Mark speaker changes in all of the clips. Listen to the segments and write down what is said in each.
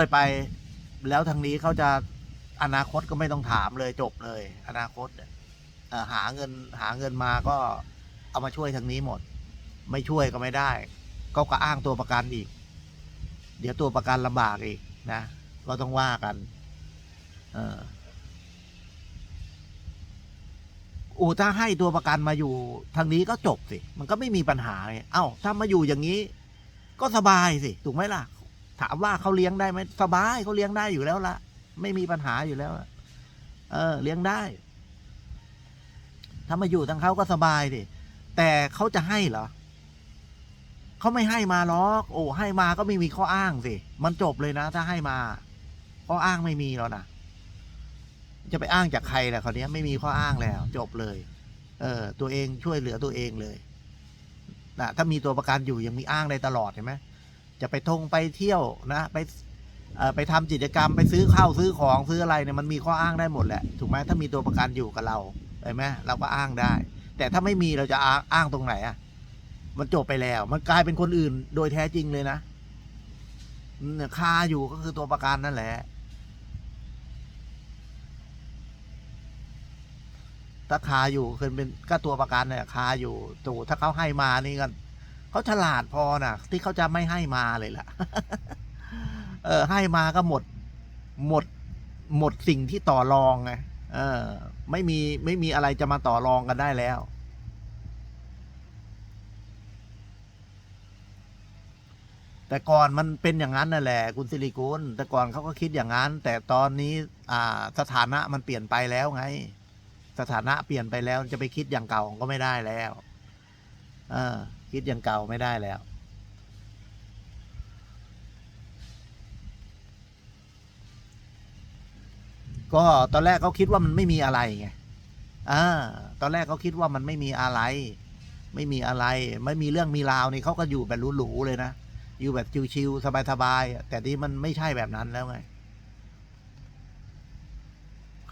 Speaker 1: ไปไป แล้วทางนี้เขาจะอนาคตก็ไม่ต้องถามเลยจบเลย อนาคตเอหาเงินหาเงินมาก็เอามาช่วยทางนี้หมด ไม่ช่วยก็ไม่ได้ ก็ก็อ้างตัวประกันอีก เดี๋ยวตัวประกันลำบากอีกนะก็ต้องว่ากัน เอออูถ้าให้ตัวประกันมาอยู่ทางนี้ก็จบสิ มันก็ไม่มีปัญหาเอ้าถ้ามาอยู่อย่างนี้ ก็สบายสิ ถูกไหมล่ะ ถามว่าเขาเลี้ยงได้ไหมสบายเขาเลี้ยงได้อยู่แล้วละไม่มีปัญหาอยู่แล้วเออ เลี้ยงได้ ถ้ามาอยู่ทางเขาก็สบายดิแต่เขาจะให้เหรอเขาไม่ให้มาหรอกโอ้ให้มาก็ไม่มีข้ออ้างสิมันจบเลยนะ ถ้าให้มาข้ออ้างไม่มีแล้วนะจะไปอ้างจากใครล่ะคราวนี้ไม่มีข้ออ้างแล้ว จบเลย เออ ตัวเองช่วยเหลือตัวเองเลยนะถ้ามีตัวประกันอยู่ยังมีอ้างได้ตลอดเห็นไหม จะไปท่องไปเที่ยวนะไปไปทำกิจกรรมไปซื้อข้าวซื้อของซื้ออะไรเนี่ยมันมีข้ออ้างได้หมดแหละถูกไหมถ้ามีตัวประกันอยู่กับเราเห็นไหมเราก็อ้างได้ แต่ถ้าไม่มีเราจะอ้างางตรงไหนอะมันจบไปแล้ว มันกลายเป็นคนอื่นโดยแท้จริงเลยนะคาอยู่ก็คือตัวประกันนั่นแหละ ถ้าคาอยู่เคยเป็นก็ตัวประกันเนี่ยคาอยู่ตูถ้าเขาให้มานี่กัน เขาฉลาดพอน่ะที่เขาจะไม่ให้มาเลยล่ะ เออ ให้มาก็หมด หมด หมดสิ่งที่ต่อรองไงเออ ไม่มีไม่มีอะไรจะมาต่อรองกันได้แล้ว แต่ก่อนมันเป็นอย่างนั้นนั่นแหละ คุณสิริกุลแต่ก่อนเขาก็คิดอย่างนั้น แต่ตอนนี้ อ่า สถานะมันเปลี่ยนไปแล้วไง สถานะเปลี่ยนไปแล้วจะไปคิดอย่างเก่าก็ไม่ได้แล้ว เออ คิดอย่างเก่าไม่ได้แล้ว ก็ตอนแรกเขาคิดว่ามันไม่มีอะไรไงอ่าตอนแรกเขาคิดว่ามันไม่มีอะไร ไม่มีอะไร ไม่มีเรื่องมีราวนี่เขาก็อยู่แบบหรูๆเลยนะอยู่แบบชิวๆสบายๆแต่นี่มันไม่ใช่แบบนั้นแล้วไง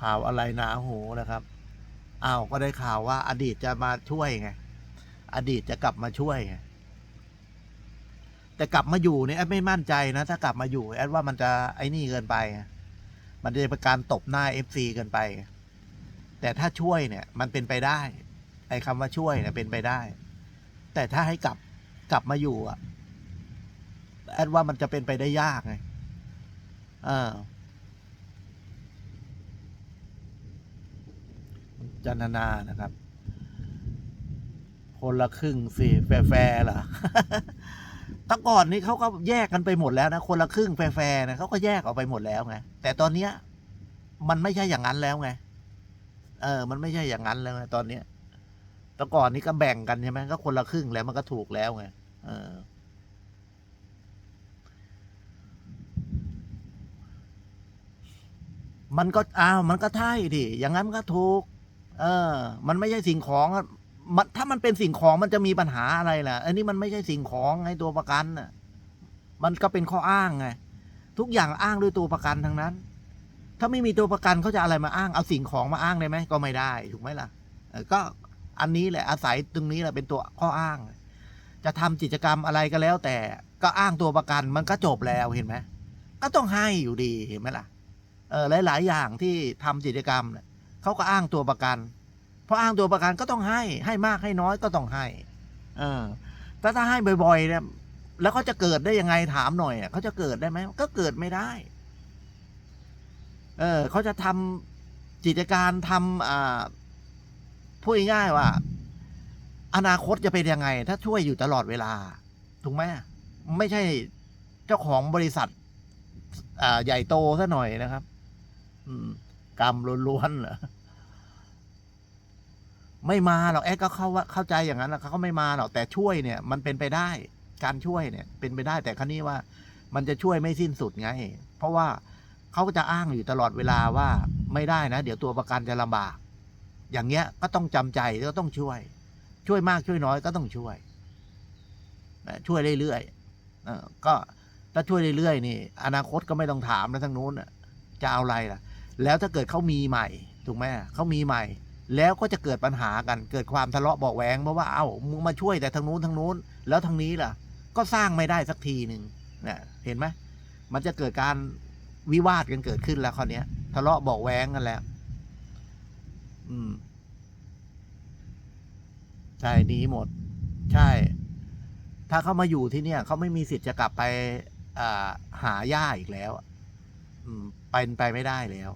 Speaker 1: ข่าวอะไรหนาหูนะครับ อ้าว ก็ได้ข่าวว่าอดีตจะมาช่วยไง อดีตจะกลับมาช่วย แต่กลับมาอยู่เนี่ยแอดไม่มั่นใจนะ ถ้ากลับมาอยู่แอดว่ามันจะไอ้นี่เกินไป มันจะเป็นการตบหน้าเอฟซีเกินไป แต่ถ้าช่วยเนี่ย มันเป็นไปได้ไอ้คำว่าช่วยเนี่ยเป็นไปได้ แต่ถ้าให้กลับกลับมาอยู่อะแอดว่ามันจะเป็นไปได้ยากไงเออจันนานะครับ คนละครึ่งสิแฟร์เหรอต่ก่อนนี้เขาก็แยกกันไปหมดแล้วนะคนละครึ่งแฟร์นะเขาก็แยกออกไปหมดแล้วไงแต่ตอนเนี้ย มันไม่ใช่อย่างนั้นแล้วไงเออ มันไม่ใช่อย่างนั้นแล้วไงตอนเนี้ยแต่ก่อนนี้ก็แบ่งกันใช่ไหมก็คนละครึ่งแล้วมันก็ถูกแล้วไงเออมันก็อ้าวมันก็ใช่ดิอย่างนั้นก็ถูก เออ มันไม่ใช่สิ่งของ มันถ้ามันเป็นสิ่งของมันจะมีปัญหาอะไรล่ะ อันนี้มันไม่ใช่สิ่งของไงตัวประกันน่ะ มันก็เป็นข้ออ้างไงทุกอย่างอ้างด้วยตัวประกันทั้งนั้น ถ้าไม่มีตัวประกันเขาจะอะไรมาอ้าง เอาสิ่งของมาอ้างได้ไหมก็ไม่ได้ถูกไหมล่ะก็อันนี้แหละอาศัยตรงนี้แหละเป็นตัวข้ออ้าง จะทำกิจกรรมอะไรก็แล้ว แต่ก็อ้างตัวประกันมันก็จบแล้วเห็นไหมก็ต้องให้อยู่ดีเห็นไหมล่ะเออหลาย ๆ อย่างที่ทำกิจกรรมเขาก็อ้างตัวประกัน เพราะอ้างตัวประกันก็ต้องให้ให้มากให้น้อยก็ต้องให้ เออแต่ถ้าให้บ่อยๆเนี่ยแล้วเขาจะเกิดได้ยังไงถามหน่อยอะเขาจะเกิดได้ไหมก็เกิดไม่ได้ เออเขาจะทำกิจการทำอ่าพูดง่ายๆว่า อนาคตจะเป็นยังไง ถ้าช่วยอยู่ตลอดเวลา ถูกไหมไม่ใช่เจ้าของบริษัทอ่าใหญ่โตซะหน่อยนะครับ อืม กรรมล้วนๆเหรอ ไม่มาหรอกแอดก็เข้าว่าเข้าใจอย่างนั้นนะเขาก็ไม่มาหรอกแต่ช่วยเนี่ย มันเป็นไปได้ การช่วยเนี่ย เป็นไปได้แต่ครั้นี้ว่า มันจะช่วยไม่สิ้นสุดไง เพราะว่าเขาก็จะอ้างอยู่ตลอดเวลาว่าไม่ได้นะ เดี๋ยวตัวประกันจะลำบาก อย่างเงี้ยก็ต้องจำใจก็ต้องช่วย ช่วยมากช่วยน้อยก็ต้องช่วยช่วยเรื่อยๆก็ถ้าช่วยเรื่อยๆนี่ อนาคตก็ไม่ต้องถามแล้วทั้งนู้นจะเอาอะไรล่ะ แล้วถ้าเกิดเขามีใหม่ถูกไหมเขามีใหม่ แล้วก็จะเกิดปัญหากันเกิดความทะเลาะเบาแหวงเพราะว่าเอ้ามึงมาช่วยแต่ทางนู้นทางนู้น แล้วทางนี้ล่ะ ก็สร้างไม่ได้สักทีหนึ่งเนี่ยเห็นไหมมันจะเกิดการวิวาทกันเกิดขึ้นแล้วคราวนี้ยทะเลาะเบอกแวงกันแล้ว อืมใช่หนีหมด ใช่ ถ้าเขามาอยู่ที่เนี่ยเขาไม่มีสิทธิ์จะกลับไปอ่าหาย่าอีกแล้ว อืมเป็นไปไม่ได้แล้ว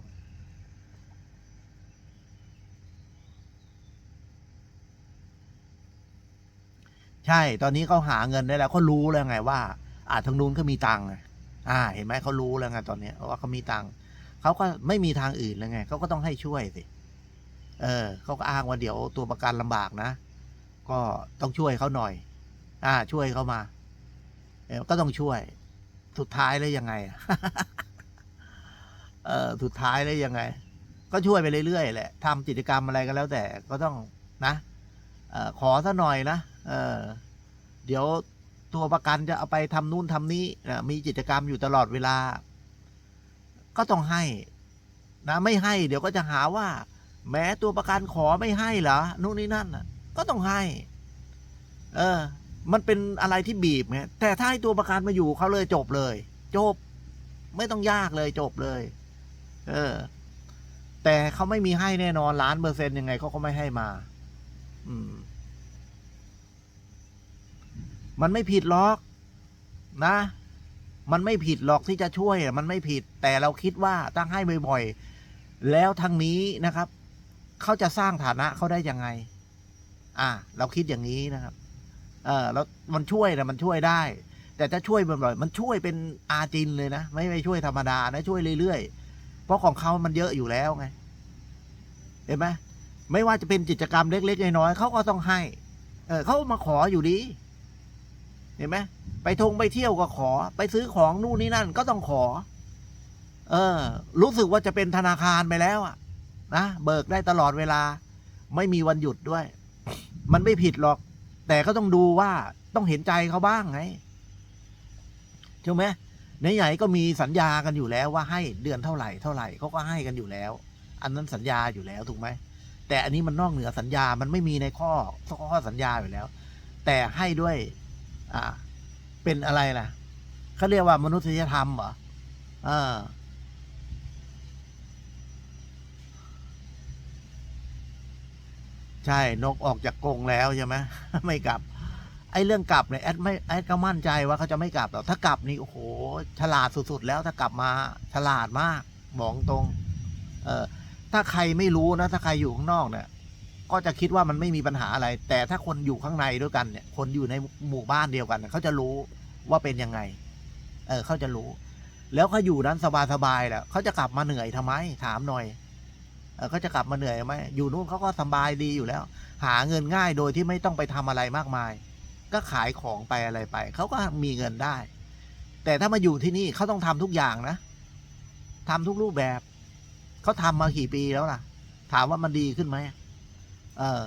Speaker 1: ใช่ ตอนนี้เขาหาเงินได้แล้วเขารู้แล้วไงว่าอ่าทางนู้นก็มีตังค์อ่า เห็นไหมเขารู้แล้วไงตอนเนี้ยว่าเขามีตังค์เขาก็ไม่มีทางอื่นแล้วไงเขาก็ต้องให้ช่วยสิเออเขาก็อ้างว่าเดี๋ยวตัวประกันลำบากนะ ก็ต้องช่วยเขาหน่อย อ่า ช่วยเขามาเออก็ต้องช่วย สุดท้ายแล้วยังไงเออสุดท้ายแล้วยังไง ก็ช่วยไปเรื่อยๆแหละทำกิจกรรมอะไรก็แล้วแต่ก็ต้องนะออขอซะหน่อยนะ เออเดี๋ยวตัวประกันจะเอาไปทำนู่นทำนี้นะมีกิจกรรมอยู่ตลอดเวลา ก็ต้องให้นะไม่ให้ เดี๋ยวก็จะหาว่า แม้ตัวประกันขอไม่ให้เหรอนู่นนี่นั่นนะก็ต้องให้ เออ มันเป็นอะไรที่บีบไงแต่ถ้าให้ตัวประกันมาอยู่เขาเลยจบเลย จบ ไม่ต้องยากเลยจบเลย เออ แต่เขาไม่มีให้แน่นอนล้านเปอร์เซ็นต์ยังไงเขาก็ไม่ให้มา อืม มันไม่ผิดหรอกนะ มันไม่ผิดหรอกที่จะช่วยมันไม่ผิดแต่เราคิดว่าตั้งให้บ่อยๆแล้วทางนี้นะครับเขาจะสร้างฐานะเขาได้ยังไง อ่า เราคิดอย่างนี้นะครับ เออแล้วมันช่วยนะมันช่วยได้ แต่จะช่วยบ่อยๆมันช่วยเป็นอาจินเลยนะไม่ไม่ช่วยธรรมดานะช่วยเรื่อยๆเพราะของเขามันเยอะอยู่แล้วไงเห็นไหมไม่ว่าจะเป็นกิจกรรมเล็ก ๆ น้อยๆเขาก็ต้องให้ เออเขามาขออยู่ดี เห็นไหมไปทงไปเที่ยวก็ขอ ไปซื้อของนู่นนี่นั่นก็ต้องขอ เออ รู้สึกว่าจะเป็นธนาคารไปแล้วอะนะเบิกได้ตลอดเวลา ไม่มีวันหยุดด้วย มันไม่ผิดหรอก แต่ก็ต้องดูว่าต้องเห็นใจเขาบ้างไงใช่ไหมในใหญ่ก็มีสัญญากันอยู่แล้วว่าให้เดือนเท่าไหร่เท่าไหร่เขาก็ให้กันอยู่แล้ว อันนั้นสัญญาอยู่แล้วถูกไหมแต่อันนี้มันนอกเหนือสัญญามันไม่มีในข้อข้อสัญญาอยู่แล้ว แต่ให้ด้วย อ่า เป็นอะไรล่ะเขาเรียกว่ามนุษยธรรมเหรออใช่ นกออกจากกรงแล้วใช่ไหมไม่กลับ ไอ้เรื่องกลับเนี่ยแอดไม่แอดก็มั่นใจว่าเขาจะไม่กลับหรอกถ้ากลับนี่โอ้โห ฉลาดสุดๆแล้วถ้ากลับมา ฉลาดมากบอกตรง เออถ้าใครไม่รู้นะ ถ้าใครอยู่ข้างนอกเนี่ย ก็จะคิดว่ามันไม่มีปัญหาอะไร แต่ถ้าคนอยู่ข้างในด้วยกันเนี่ย คนอยู่ในหมู่บ้านเดียวกันเนี่ยเขาจะรู้ว่าเป็นยังไง เออเขาจะรู้ แล้วเขาอยู่นั้นสบายๆแหละเขาจะกลับมาเหนื่อยทำไม ถามหน่อยเออเขาจะกลับมาเหนื่อยไหมอยู่นู่นเขาก็สบายดีอยู่แล้ว หาเงินง่ายโดยที่ไม่ต้องไปทำอะไรมากมาย ก็ขายของไปอะไรไปเขาก็มีเงินได้ แต่ถ้ามาอยู่ที่นี่เขาต้องทำทุกอย่างนะทำทุกรูปแบบเขาทำมากี่ปีแล้วล่ะ ถามว่ามันดีขึ้นไหม เออ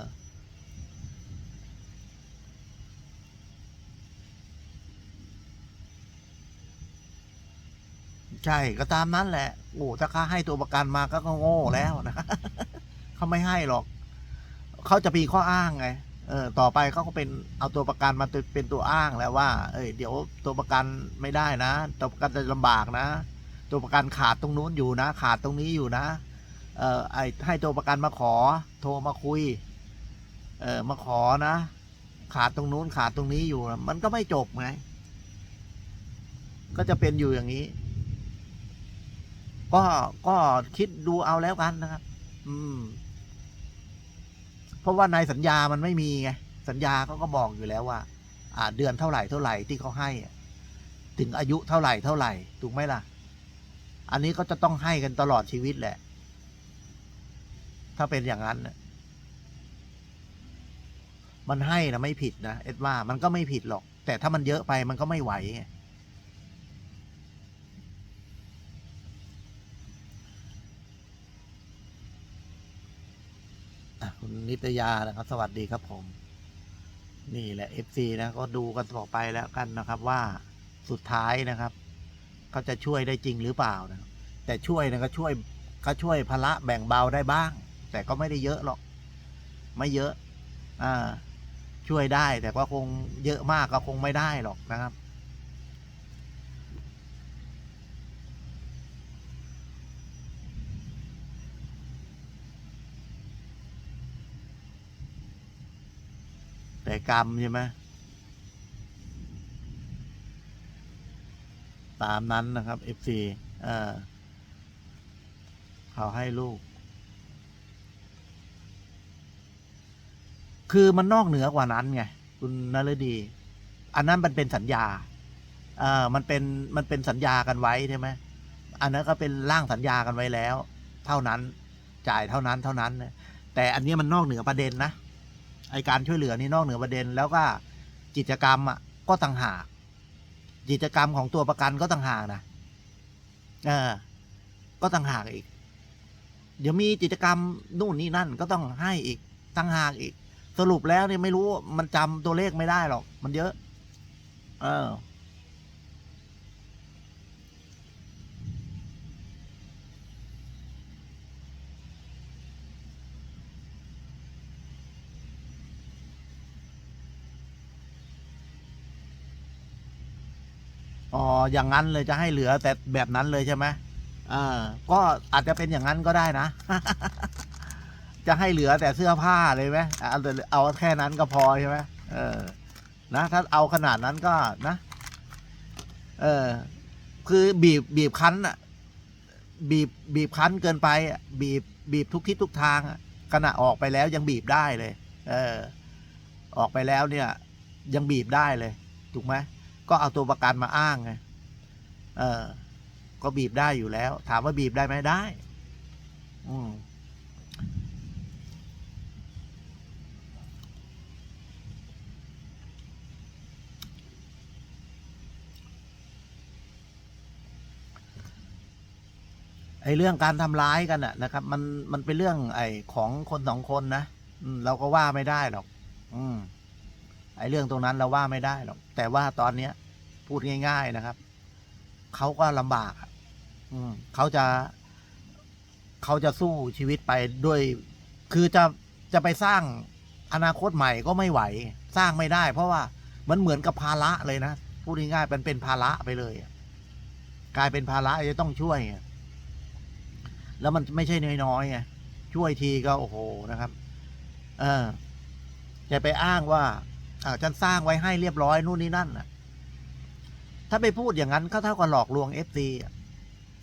Speaker 1: ใช่ก็ตามนั้นแหละ โอ้ถ้าเขาให้ตัวประกันมาก็ก็โง่แล้วนะเขาไม่ให้หรอก เขาจะมีข้ออ้างไง เออ ต่อไปเขาก็เป็นเอาตัวประกันมาเป็นตัวอ้างแล้วว่า เอ้ย เดี๋ยวตัวประกันไม่ได้นะ ตัวประกันจะลำบากนะ ตัวประกันขาดตรงนู้นอยู่นะ ขาดตรงนี้อยู่นะ เออไอให้ตัวประกันมาขอ โทรมาคุย เออมาขอนะ ขาดตรงนู้นขาดตรงนี้อยู่ มันก็ไม่จบไง ก็จะเป็นอยู่อย่างนี้ ก็ก็คิดดูเอาแล้วกันนะครับ อืม เพราะว่าในสัญญามันไม่มีไงสัญญาเขาก็บอกอยู่แล้วว่า อ่า เดือนเท่าไหร่เท่าไหร่ที่เขาให้ถึงอายุเท่าไหร่เท่าไหร่ถูกไหมล่ะ อันนี้ก็จะต้องให้กันตลอดชีวิตแหละ ถ้าเป็นอย่างนั้น มันให้นะไม่ผิดนะเอ็ดว่ามันก็ไม่ผิดหรอก แต่ถ้ามันเยอะไปมันก็ไม่ไหวไงคุณนิตยานะครับ สวัสดีครับผม นี่แหละ FC นะก็ดูกันต่อไปแล้วกันนะครับ ว่าสุดท้ายนะครับเขาจะช่วยได้จริงหรือเปล่านะแต่ช่วยนะก็ช่วยก็ช่วยภาระแบ่งเบาได้บ้าง แต่ก็ไม่ได้เยอะหรอก ไม่เยอะอช่วยได้แต่ก็คงเยอะมากก็คงไม่ได้หรอกนะครับ แต่กรรมใช่ไหมตามนั้นนะครับ FC เออเขาให้ลูก คือมันนอกเหนือกว่านั้นไงคุณนฤดี อันนั้นมันเป็นสัญญาเออมันเป็นมันเป็นสัญญากันไว้ใช่ไหมอันนั้นก็เป็นร่างสัญญากันไว้แล้ว เท่านั้นจ่ายเท่านั้นเท่านั้น แต่อันนี้มันนอกเหนือประเด็นนะไอการช่วยเหลือนี่นอกเหนือประเด็น แล้วก็กิจกรรมอะก็ต่างหากกิจกรรมของตัวประกันก็ต่างหากนะเออ ก็ต่างหากอีก เดี๋ยวมีกิจกรรมนู่นนี่นั่นก็ต้องให้อีกต่างหากอีก สรุปแล้วเนี่ยไม่รู้มันจำตัวเลขไม่ได้หรอก มันเยอะ เออ อ๋อ อย่างนั้นเลยจะให้เหลือแต่แบบนั้นเลยใช่ไหมอ่าก็อาจจะเป็นอย่างนั้นก็ได้นะ จะให้เหลือแต่เสื้อผ้าเลยไหมเอาแต่เอาแค่นั้นก็พอใช่ไหมเออ นะ ถ้าเอาขนาดนั้นก็นะ เออ คือบีบบีบคั้นอะบีบบีบคั้นเกินไปบีบบีบทุกทิศทุกทางขณะออกไปแล้วยังบีบได้เลย เออ ออกไปแล้วเนี่ย ยังบีบได้เลยถูกไหมก็เอาตัวประกันมาอ้างไงเออ ก็บีบได้อยู่แล้ว ถามว่าบีบได้ไหมได้ อืม ไอ้เรื่องการทำร้ายกันอะนะครับ มันมันเป็นเรื่องไอ้ของคนสองคนนะอืมเราก็ว่าไม่ได้หรอก อืม ไอ้เรื่องตรงนั้นเราว่าไม่ได้หรอก แต่ว่าตอนเนี้ย พูดง่าย ๆนะครับเขาก็ลำบากอืมเขาจะเขาจะสู้ชีวิตไปด้วย คือจะจะไปสร้างอนาคตใหม่ก็ไม่ไหว สร้างไม่ได้ เพราะว่ามันเหมือนกับภาระเลยนะพูดง่ายๆเป็นเป็นภาระไปเลยกลายเป็นภาระจะต้องช่วย แล้วมันไม่ใช่น้อยๆไงช่วยทีก็โอ้โหนะครับ เออจะไปอ้างว่าอ่าฉันสร้างไว้ให้เรียบร้อยนู่นนี่นั่นน่ะถ้าไปพูดอย่างนั้นก็เท่ากับหลอกลวงเอฟซี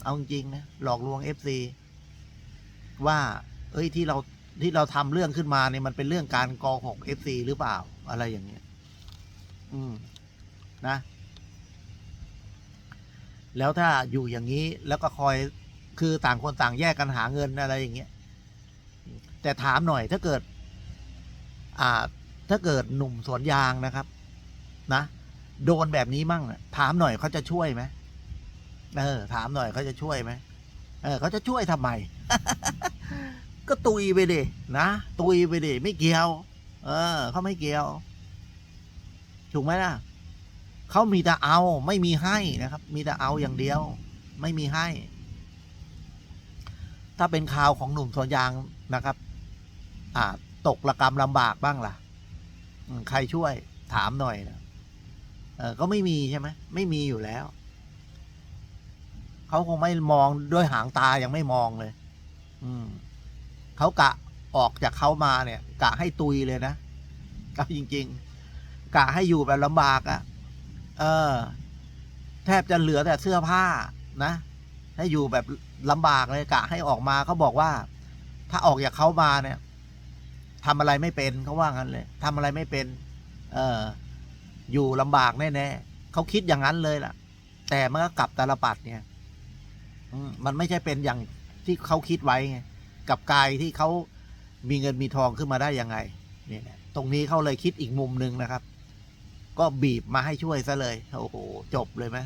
Speaker 1: เอาจริงนะหลอกลวงเอฟซีว่า เอ้ยที่เราที่เราทำเรื่องขึ้นมาเนี่ยมันเป็นเรื่องการโกหกเอฟซีหรือเปล่า อะไรอย่างเงี้ย อืม นะ แล้วถ้าอยู่อย่างนี้แล้วก็คอย คือต่างคนต่างแยกกันหาเงินอะไรอย่างเงี้ย แต่ถามหน่อยถ้าเกิด อ่า ถ้าเกิดหนุ่มสวนยางนะครับ นะโดนแบบนี้มั่งถามหน่อยเขาจะช่วยไหมเออ ถามหน่อยเขาจะช่วยไหมเออเขาจะช่วยทำไม ก็ตุยไปดินะตุยไปดิไม่เกี่ยว เออเขาไม่เกี่ยว ถูกไหมล่ะเขามีแต่เอา ไม่มีให้นะครับ มีแต่เอาอย่างเดียว ไม่มีให้ ถ้าเป็นข่าวของหนุ่มสวนยางนะครับ อ่า ตกระกรรมลำบากบ้างล่ะใครช่วยถามหน่อยนะเออก็ไม่มีใช่ไหมไม่มีอยู่แล้ว เขาคงไม่มองด้วยหางตายังไม่มองเลย อืมเขากะออกจากเขามาเนี่ย กะให้ตุยเลยนะก็จริง ๆ กะให้อยู่แบบลำบากอะ่ะ เออ แทบจะเหลือแต่เสื้อผ้านะ ให้อยู่แบบ ลำบากเลยกะให้ออกมาเขาบอกว่า ถ้าออกจากเขามาเนี่ยทำอะไรไม่เป็นเขาว่างั้นเลยทำอะไรไม่เป็น เอออยู่ลำบากแน่ๆเขาคิดอย่างนั้นเลยล่ะ แต่มันก็กลับตาลปัดเนี่ยมันไม่ใช่เป็นอย่างที่เขาคิดไว้ไงกับกายที่เขามีเงินมีทองขึ้นมาได้ยังไงเนี่ยนะตรงนี้เขาเลยคิดอีกมุมหนึ่งนะครับ ก็บีบมาให้ช่วยซะเลย โอ้โห จบเลยไหม